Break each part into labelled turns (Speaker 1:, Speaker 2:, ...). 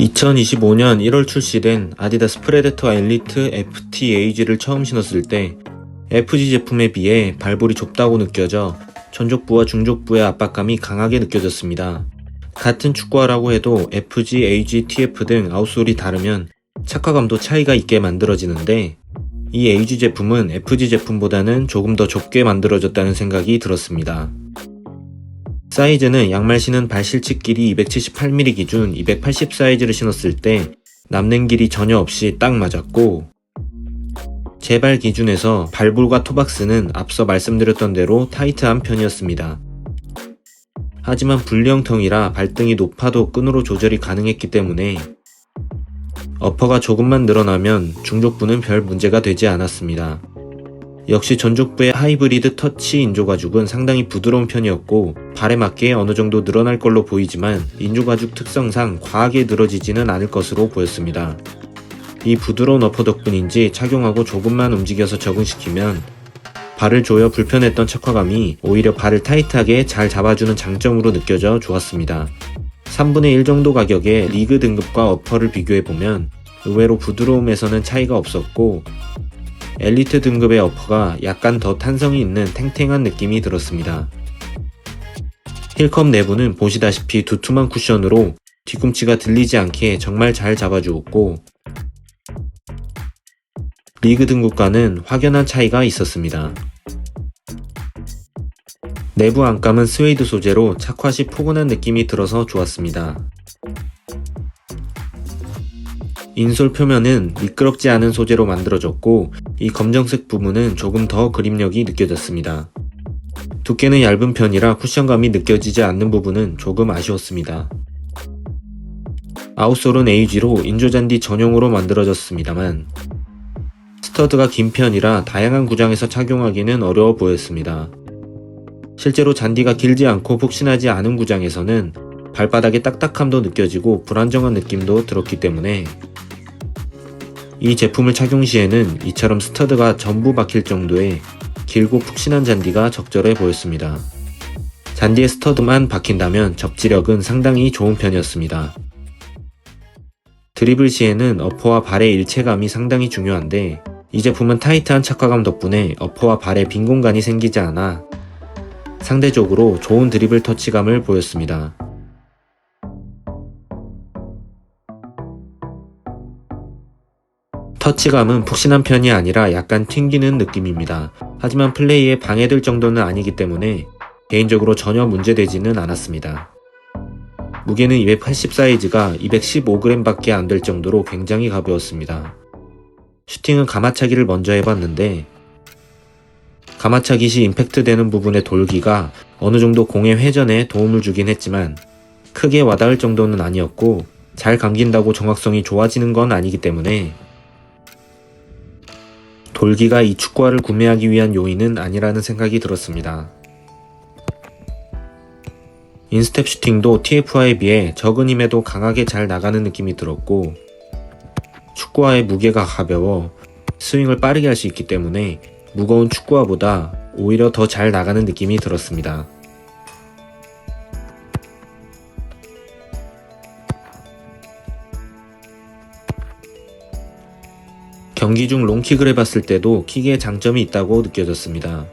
Speaker 1: 2025년 1월 출시된 아디다스 프레데터 엘리트 FTAG를 처음 신었을 때 FG 제품에 비해 발볼이 좁다고 느껴져 전족부와 중족부의 압박감이 강하게 느껴졌습니다. 같은 축구화라고 해도 FG, AG, TF 등 아웃솔이 다르면 착화감도 차이가 있게 만들어지는데 이 AG 제품은 FG 제품보다는 조금 더 좁게 만들어졌다는 생각이 들었습니다. 사이즈는 양말 신은 발 실측 길이 278mm 기준 280 사이즈를 신었을 때 남는 길이 전혀 없이 딱 맞았고 제발 기준에서 발볼과 토박스는 앞서 말씀드렸던 대로 타이트한 편이었습니다. 하지만 분리형통이라 발등이 높아도 끈으로 조절이 가능했기 때문에 어퍼가 조금만 늘어나면 중족부는 별 문제가 되지 않았습니다. 역시 전족부의 하이브리드 터치 인조가죽은 상당히 부드러운 편이었고 발에 맞게 어느 정도 늘어날 걸로 보이지만 인조가죽 특성상 과하게 늘어지지는 않을 것으로 보였습니다. 이 부드러운 어퍼 덕분인지 착용하고 조금만 움직여서 적응시키면 발을 조여 불편했던 착화감이 오히려 발을 타이트하게 잘 잡아주는 장점으로 느껴져 좋았습니다. 3분의 1 정도 가격에 리그 등급과 어퍼를 비교해보면 의외로 부드러움에서는 차이가 없었고 엘리트 등급의 어퍼가 약간 더 탄성이 있는 탱탱한 느낌이 들었습니다. 힐컵 내부는 보시다시피 두툼한 쿠션으로 뒤꿈치가 들리지 않게 정말 잘 잡아주었고 리그 등급과는 확연한 차이가 있었습니다. 내부 안감은 스웨이드 소재로 착화 시 포근한 느낌이 들어서 좋았습니다. 인솔 표면은 미끄럽지 않은 소재로 만들어졌고 이 검정색 부분은 조금 더 그립력이 느껴졌습니다. 두께는 얇은 편이라 쿠션감이 느껴지지 않는 부분은 조금 아쉬웠습니다. 아웃솔은 AG로 인조잔디 전용으로 만들어졌습니다만 스터드가 긴 편이라 다양한 구장에서 착용하기는 어려워 보였습니다. 실제로 잔디가 길지 않고 푹신하지 않은 구장에서는 발바닥의 딱딱함도 느껴지고 불안정한 느낌도 들었기 때문에 이 제품을 착용 시에는 이처럼 스터드가 전부 박힐 정도의 길고 푹신한 잔디가 적절해 보였습니다. 잔디에 스터드만 박힌다면 접지력은 상당히 좋은 편이었습니다. 드리블 시에는 어퍼와 발의 일체감이 상당히 중요한데 이 제품은 타이트한 착화감 덕분에 어퍼와 발에 빈 공간이 생기지 않아 상대적으로 좋은 드리블 터치감을 보였습니다. 터치감은 푹신한 편이 아니라 약간 튕기는 느낌입니다. 하지만 플레이에 방해될 정도는 아니기 때문에 개인적으로 전혀 문제되지는 않았습니다. 무게는 280 사이즈가 215g 밖에 안 될 정도로 굉장히 가벼웠습니다. 슈팅은 가마차기를 먼저 해봤는데 가마차기 시 임팩트 되는 부분의 돌기가 어느 정도 공의 회전에 도움을 주긴 했지만 크게 와닿을 정도는 아니었고 잘 감긴다고 정확성이 좋아지는 건 아니기 때문에 돌기가 이 축구화를 구매하기 위한 요인은 아니라는 생각이 들었습니다. 인스텝 슈팅도 TF화에 비해 적은 힘에도 강하게 잘 나가는 느낌이 들었고 축구화의 무게가 가벼워 스윙을 빠르게 할 수 있기 때문에 무거운 축구화보다 오히려 더 잘 나가는 느낌이 들었습니다. 경기 중 롱킥을 해봤을 때도 킥에 장점이 있다고 느껴졌습니다.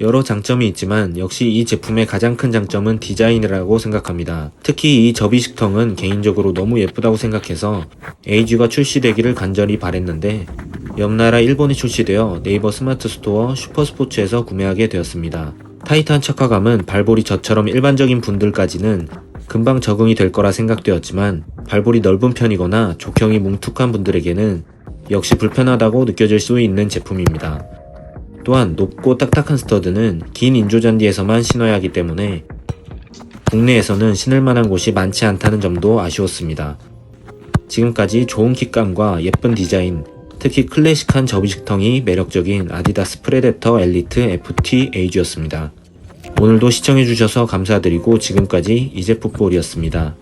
Speaker 1: 여러 장점이 있지만 역시 이 제품의 가장 큰 장점은 디자인이라고 생각합니다. 특히 이 접이식텅은 개인적으로 너무 예쁘다고 생각해서 AG가 출시되기를 간절히 바랬는데 옆나라 일본에 출시되어 네이버 스마트 스토어 슈퍼스포츠에서 구매하게 되었습니다. 타이트한 착화감은 발볼이 저처럼 일반적인 분들까지는 금방 적응이 될 거라 생각되었지만 발볼이 넓은 편이거나 족형이 뭉툭한 분들에게는 역시 불편하다고 느껴질 수 있는 제품입니다. 또한 높고 딱딱한 스터드는 긴 인조잔디에서만 신어야 하기 때문에 국내에서는 신을 만한 곳이 많지 않다는 점도 아쉬웠습니다. 지금까지 좋은 킥감과 예쁜 디자인, 특히 클래식한 접이식텅이 매력적인 아디다스 프레데터 엘리트 FT AG였습니다. 오늘도 시청해주셔서 감사드리고 지금까지 이제풋볼이었습니다.